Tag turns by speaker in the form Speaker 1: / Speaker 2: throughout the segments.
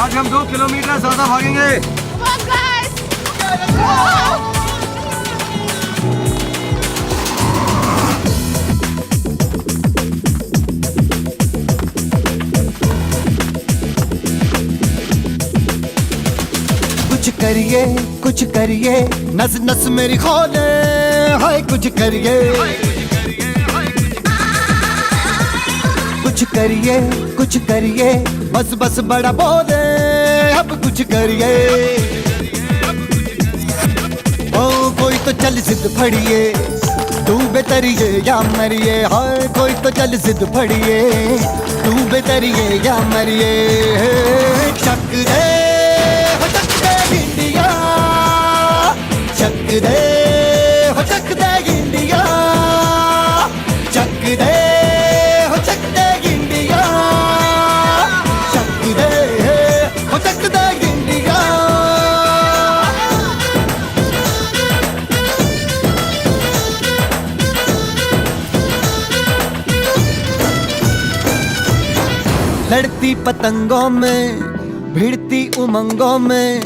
Speaker 1: आज हम दो किलोमीटर ज़्यादा भागेंगे!
Speaker 2: कुछ करिए कुछ करिए नस नस मेरी खोले हाय, कुछ करिए कुछ करिए कुछ करिए। बस बस बड़ा बोले अब कुछ करिए। ओ, कोई तो चल जिद फड़िए तू बेतरिए या मरिए। हाय, कोई तो चल जिद फड़िए, डूबे तरिए या मरिए। दे हो लड़ती पतंगों में, भिड़ती उमंगों में,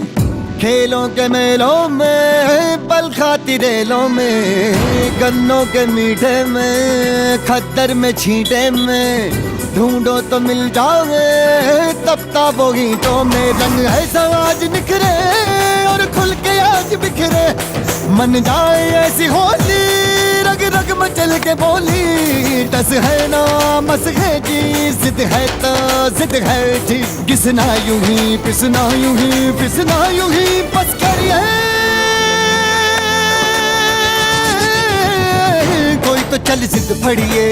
Speaker 2: खेलों के मेलों में, पल खाती रेलों में, गन्नों के मीठे में, खद्दर में छींटे में, ढूंढो तो मिल जाओगे तब ताबो गीतों में, रंग है समाज निखरे और खुल के आज बिखरे, मन जाए ऐसी होली के बोली, टस है ना, मस है जी, जिद है तो जिद है जी। घिसना यूँ ही, पिसना यूँ ही, पिसना यूँ ही, बस करिए। कोई तो चल जिद फड़िए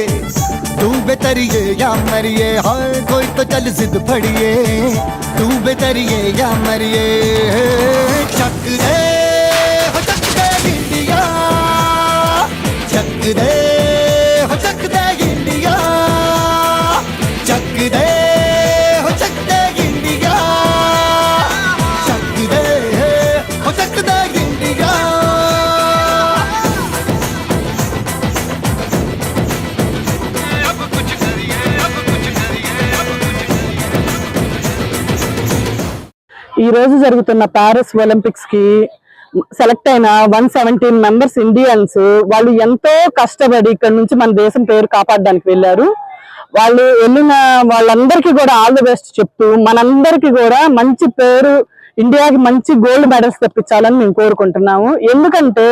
Speaker 2: तू बेतरिए या मरिए, हाय, कोई तो चल जिद फड़िए तू बेतरिए या मरिए।
Speaker 3: ఈ రోజు జరుగుతున్న ప్యారిస్ ఒలింపిక్స్కి సెలెక్ట్ అయిన వన్ సెవెంటీన్ మెంబర్స్ ఇండియన్స్ వాళ్ళు ఎంతో కష్టపడి ఇక్కడ నుంచి మన దేశం పేరు కాపాడడానికి వెళ్ళారు. వాళ్ళు వెళ్ళిన వాళ్ళందరికీ కూడా ఆల్ ది బెస్ట్ చెప్తూ మనందరికీ కూడా మంచి పేరు ఇండియాకి మంచి గోల్డ్ మెడల్స్ తెప్పించాలని మేము కోరుకుంటున్నాము. ఎందుకంటే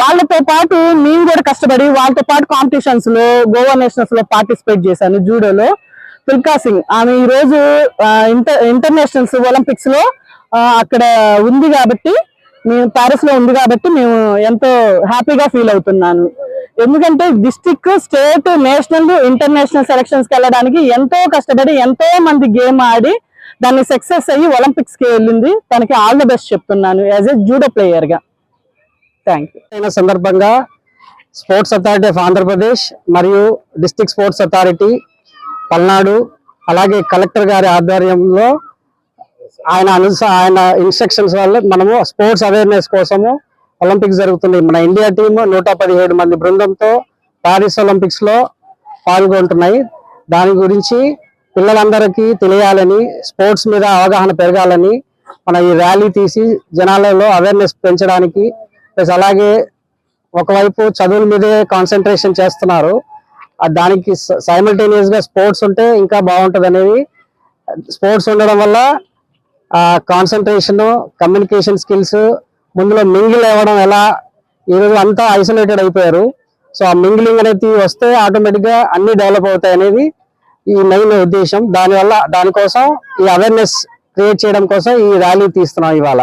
Speaker 3: వాళ్ళతో పాటు నేను కూడా కష్టపడి వాళ్ళతో పాటు కాంపిటీషన్స్లో గోవా నేషనల్స్లో పార్టిసిపేట్ చేశాను జూడోలో తుల్కా సింగ్. ఆమె ఈ రోజు ఇంటర్ ఇంటర్నేషనల్స్ ఒలింపిక్స్లో అక్కడ ఉంది కాబట్టి మేము ప్యారిస్లో ఉంది కాబట్టి మేము ఎంతో హ్యాపీగా ఫీల్ అవుతున్నాను. ఎందుకంటే డిస్టిక్ స్టేట్ నేషనల్ ఇంటర్నేషనల్ సెలక్షన్స్కి వెళ్ళడానికి ఎంతో కష్టపడి ఎంతో మంది గేమ్ ఆడి దాన్ని సక్సెస్ అయ్యి ఒలింపిక్స్కి వెళ్ళింది. తనకి ఆల్ ద బెస్ట్ చెప్తున్నాను యాజ్ ఎ జూడో ప్లేయర్గా. Thank you.
Speaker 4: సందర్భంగా స్పోర్ట్స్ అథారిటీ ఆఫ్ ఆంధ్రప్రదేశ్ మరియు డిస్టిక్ స్పోర్ట్స్ అథారిటీ పల్నాడు అలాగే కలెక్టర్ గారి ఆధ్వర్యంలో ఆయన అనుస ఆయన ఇన్స్ట్రక్షన్స్ వల్ల మనము స్పోర్ట్స్ అవేర్నెస్ కోసము ఒలింపిక్స్ జరుగుతుంది మన ఇండియా టీమ్ నూట పదిహేడు మంది బృందంతో ప్యారిస్ ఒలింపిక్స్లో పాల్గొంటున్నాయి. దాని గురించి పిల్లలందరికీ తెలియాలని స్పోర్ట్స్ మీద అవగాహన పెరగాలని మన ఈ ర్యాలీ తీసి జనాలలో అవేర్నెస్ పెంచడానికి ప్లస్ అలాగే ఒకవైపు చదువుల మీదే కాన్సన్ట్రేషన్ చేస్తున్నారు. దానికి సైమల్టేనియస్గా స్పోర్ట్స్ ఉంటే ఇంకా బాగుంటది అనేది. స్పోర్ట్స్ ఉండడం వల్ల కాన్సన్ట్రేషన్ కమ్యూనికేషన్ స్కిల్స్ ముందులో మింగిల్ అవ్వడం ఎలా ఈ రోజు అంతా ఐసోలేటెడ్ అయిపోయారు. సో ఆ మింగిలింగ్ అనేది వస్తే ఆటోమేటిక్గా అన్ని డెవలప్ అవుతాయి అనేది ఈ మెయిన్ ఉద్దేశం. దానివల్ల దానికోసం ఈ అవేర్నెస్ క్రియేట్ చేయడం కోసం ఈ ర్యాలీ తీస్తున్నాం ఇవాళ.